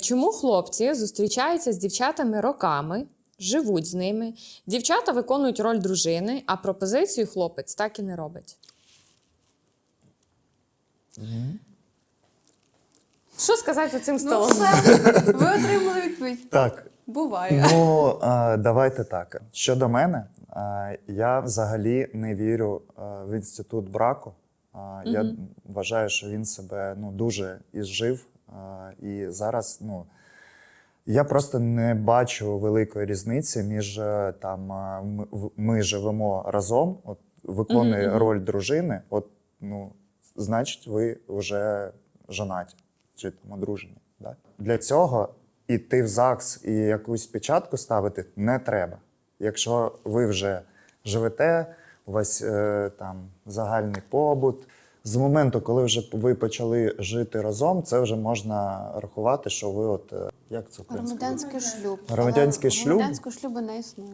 Чому хлопці зустрічаються з дівчатами роками, живуть з ними, дівчата виконують роль дружини, а пропозицію хлопець так і не робить? Що сказати цим Ну столом? все, ви отримали відповідь. Так, Буває. ну давайте так. Щодо мене, я взагалі не вірю в інститут браку. А, Я вважаю, що він себе ну, дуже ізжив. І зараз ну, я просто не бачу великої різниці між е, там ми, ми живемо разом, от виконує Мгм, мгм. роль дружини. От, ну, значить, ви вже жонаті чи там одружені. Да? Для цього іти в ЗАГС і якусь печатку ставити не треба. Якщо ви вже живете, у вас е, там загальний побут. З моменту, коли вже ви почали жити разом, це вже можна рахувати, що ви от е, як це українською? Громадянський шлюб. Громадянський Але шлюб? Громадянського шлюбу не існує.